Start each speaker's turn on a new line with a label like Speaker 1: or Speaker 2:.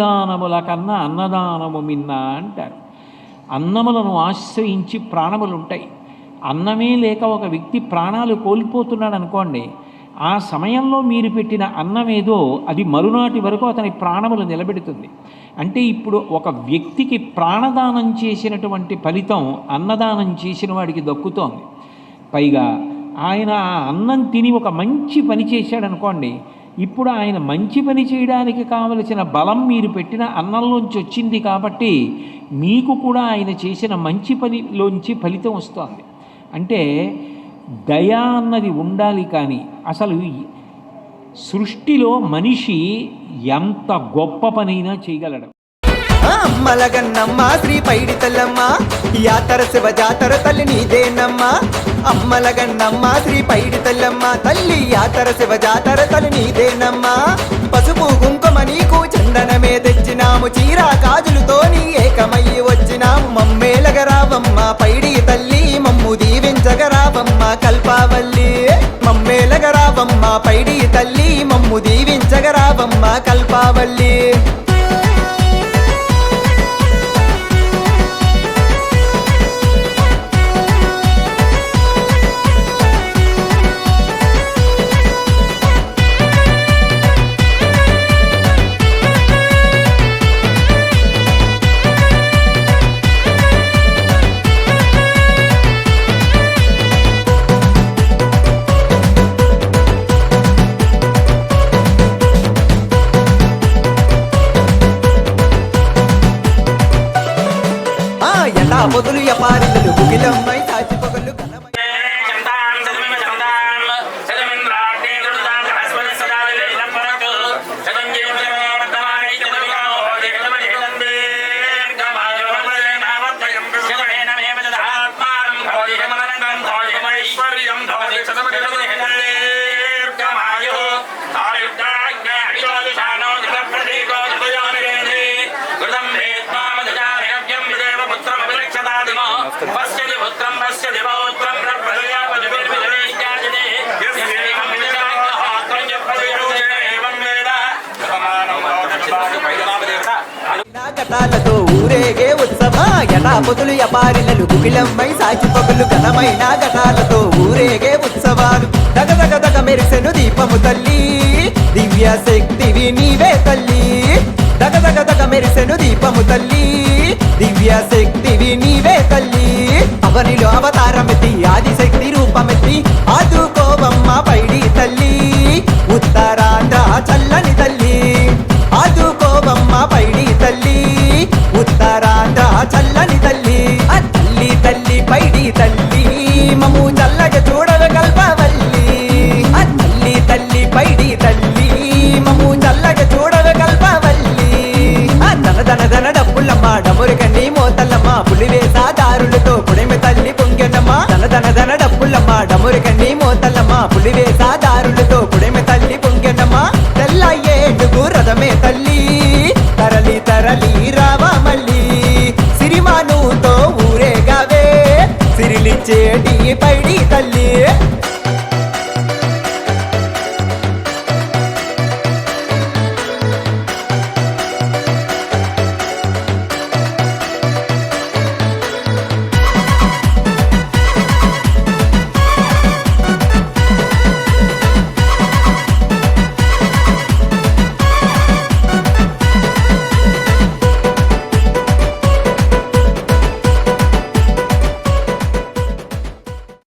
Speaker 1: దానముల కన్నా అన్నదానము మిన్న అంటారు. అన్నములను ఆశ్రయించి ప్రాణములు ఉంటాయి అన్నమే లేక ఒక వ్యక్తి ప్రాణాలు కోల్పోతున్నాడు అనుకోండి ఆ సమయంలో మీరు పెట్టిన అన్నమేదో అది మరునాటి వరకు అతని ప్రాణములు నిలబెడుతుంది. అంటే ఇప్పుడు ఒక వ్యక్తికి ప్రాణదానం చేసినటువంటి ఫలితం అన్నదానం చేసిన వాడికి దక్కుతోంది. పైగా ఆయన ఆ అన్నం తిని ఒక మంచి పని చేశాడు అనుకోండి ఇప్పుడు ఆయన మంచి పని చేయడానికి కావలసిన బలం మీరు పెట్టిన అన్నంలోంచి వచ్చింది కాబట్టి మీకు కూడా ఆయన చేసిన మంచి పనిలోంచి ఫలితం వస్తుంది. అంటే దయ అన్నది ఉండాలి కానీ అసలు సృష్టిలో మనిషి ఎంత గొప్ప పనైనా చేయగలడు.
Speaker 2: అమ్మలగన్నమ్మ శ్రీ పైడి తల్లమ్మ యాతర శివ జాతర తల్లి నీదేనమ్మ. అమ్మలగన్నమ్మ శ్రీ పైడి తల్లమ్మ తల్లి యాతర శివ జాతర తల్లి నీదేనమ్మ. పసుపు కుంకుమ నీకు చందనమే తెచ్చినాము చీర కాజులతో నీ ఏకమయ్యి వచ్చినాము మమ్మేలగరావమ్మ పైడి తల్లి మమ్ము దీవించగరావమ్మ కల్పావల్లి. మమ్మేలగరావమ్మ పైడి తల్లి మమ్ము దీవించగరావమ్మ కల్పావల్లి. ఆ
Speaker 3: ఎపారి
Speaker 2: ఘటాలతో ఊరేగే ఉత్సవ ఎటా పొదులు ఎపారిలలు గుగిలమ్మై సాచి పొగలు ఘనమైన ఘటాలతో ఊరేగే ఉత్సవాలు. దగ దగ దగ మెరిసెను దీపము తల్లి దివ్య శక్తివి నీవే తల్లి. దగ దగ దగ మెరిసెను దీపము తల్లి. దివ్య శక్తివి నీవే తల్లి. అవనిలో అవతారమెత్తి ఆదిశక్తి రూపమెత్తి ఆదుకోవమ్మ పైడి తల్లి. ఉత్తరాంధ్ర చల్లని తల్లి. ఆదుకోవమ్మ పైడి తల్లి. ఉత్తరాంధ్ర చల్లని డబ్బులమ్మ డమురుగని మోతల్లమ్మ పులివేసా దారులతో పుడిమి తల్లి పొంగెనమ్మ. తెల్ల ఏడుగు రథమే తల్లి. తరలి తరలి రావా మళ్ళీ. సిరిమానుతో ఊరేగావే. సిరిలిచ్చేటి పైడి తల్లి.